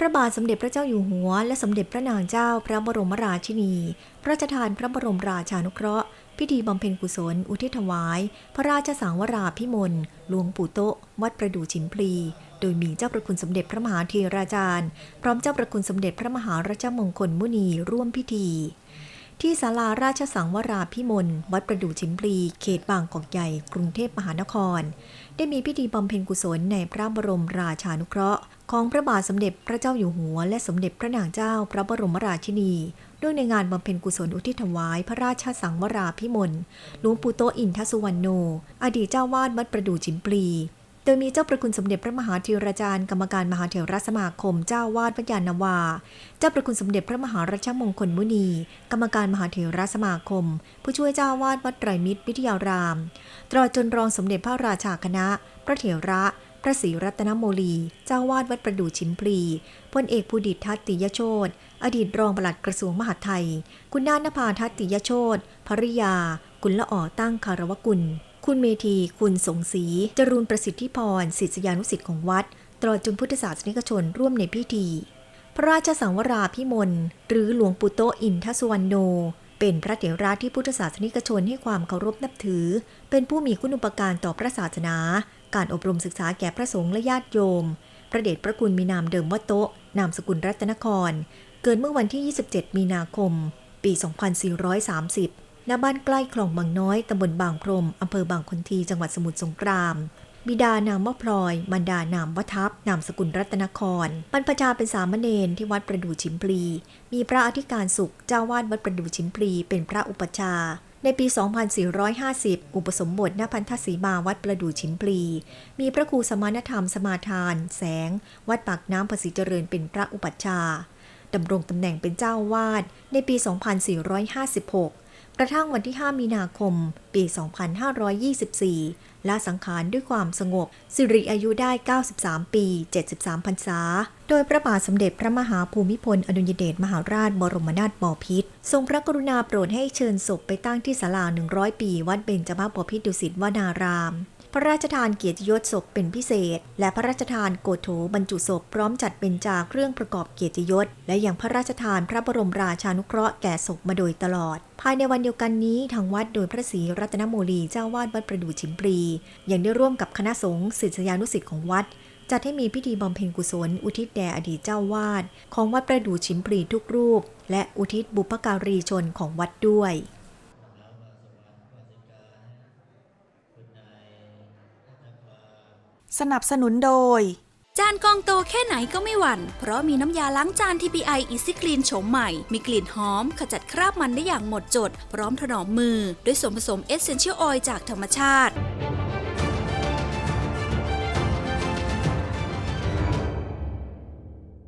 พระบาทสมเด็จพระเจ้าอยู่หัว และสมเด็จพระนางเจ้าพระบรมราชินี พระราชทานพระบรมราชานุเคราะห์ พิธีบำเพ็ญกุศล อุทิศถวาย พระราชสังวราพิมลหลวงปู่โตะวัดประดู่ฉิมพลี โดยมีเจ้าประคุณสมเด็จพระมหาเทราจารย์ พร้อมเจ้าประคุณสมเด็จพระมหาราชมงคลมุนีร่วมพิธี ที่ศาลาราชสังวราพิมลวัดประดู่ฉิมพลี เขตบางกอกใหญ่ กรุงเทพมหานคร ได้มีพิธีบำเพ็ญกุศลในพระบรมราชานุเคราะห์ ของพระบาทสมเด็จพระเจ้าอยู่หัว และสมเด็จพระนางเจ้าพระบรมราชินีด้วยในงานบำเพ็ญกุศลอุทิศถวายพระราชสังวราพิมลหลวงปู่โตอินทสุวรรณโน อดีตเจ้าวาดวัดประดู่ฉิมพลี โดยมีเจ้าประคุณสมเด็จพระมหาธีราจารย์กรรมการมหาเถรสมาคมเจ้าวาดวัดยานนาวา เจ้าประคุณสมเด็จพระมหารัชมงคลมุนี กรรมการมหาเถรสมาคม ผู้ช่วยเจ้าวาดวัดไตรมิตรวิทยาราม ตลอดจนรองสมเด็จพระราชาคณะ พระเถระ พระศรีรัตนโมลี เจ้าวาดวัดประดู่ชิมพลีพลเอกภูดิตทัตติยโชตอดีตรองปลัดกระทรวงมหาดไทย คุณนานภาทัตติยโชตภริยากุลละอ่อตั้งคารวกุล คุณเมธี คุณสงศรีจรูนประสิทธิพรศิษยานุศิษย์ของวัด ตลอดจนพุทธศาสนิกชนร่วมในพิธี พระราชสังวราพิมล หรือหลวงปู่โตอินทสุวรรณโนเป็นพระเถระที่พุทธศาสนิกชนให้ความเคารพนับถือ เป็นผู้มีคุณอุปการต่อพระศาสนา การอบรมศึกษาแก่พระสงฆ์และญาติโยม พระเดชพระคุณมีนามเดิมว่าโตะนามสกุลรัตนคร เกิดเมื่อวันที่ 27 มีนาคม ปี 2430 ณ บ้านใกล้คลองบางน้อย ตำบลบางพรม อำเภอบางคนที จังหวัดสมุทรสงคราม บิดานามว่าพลอยมันดานามว่าทัพ นามสกุลรัตนคร บรรพชาเป็นสามเณรที่วัดประดู่ชิมพลี มีพระอธิการสุข เจ้าวาดวัดประดู่ชิมพลี เป็นพระอุปชา ในปี 2450 อุปสมบทณพันธสีมาวัดประดู่ชิมปลี มีพระครูสมานธรรมสมาทาน แสง วัดปากน้ำภาษีเจริญเป็นพระอุปัชฌาย์ดำรงตำแหน่งเป็นเจ้าวาดในปี 2456 กระทั่งวันที่ 5 มีนาคม ปี 2524 ละสังขารด้วยความสงบ สิริอายุได้ 93 ปี 73 พรรษา โดยพระบาทสมเด็จพระมหาภูมิพล อดุลยเดชมหาราชบรมนาถบพิตรทรงพระกรุณาโปรดให้เชิญศพไปตั้งที่ศาลา 100 ปี วัดเบญจมาบพิตรดุสิตวนาราม พระราชทานเกียรติยศศพเป็นพิเศษ และพระราชทานโกโถบรรจุศพพร้อมจัดเป็นจาเครื่องประกอบเกียรติยศ และยังพระราชทานพระบรมราชานุเคราะห์แก่ศพมาโดยตลอด ภายในวันเดียวกันนี้ทางวัดโดยพระศรีรัตนโมลีเจ้าวาดวัดประดู่ชิมปรี ยังได้ร่วมกับคณะสงฆ์ศิษยานุศิษย์ของวัดจัดให้มีพิธีบำเพ็ญกุศล อุทิศแด่อดีตเจ้าวาด ของวัดประดู่ชิมปรีทุกรูป และอุทิศบุพการีชนของวัดด้วย สนับสนุนโดย จานกองโตแค่ไหนก็ไม่หวั่น เพราะมีน้ำยาล้างจาน TPI Easy Clean โฉมใหม่ มีกลิ่นหอม ขจัดคราบมันได้อย่างหมดจด พร้อมถนอมมือ ด้วยส่วนผสม Essential Oil จากธรรมชาติ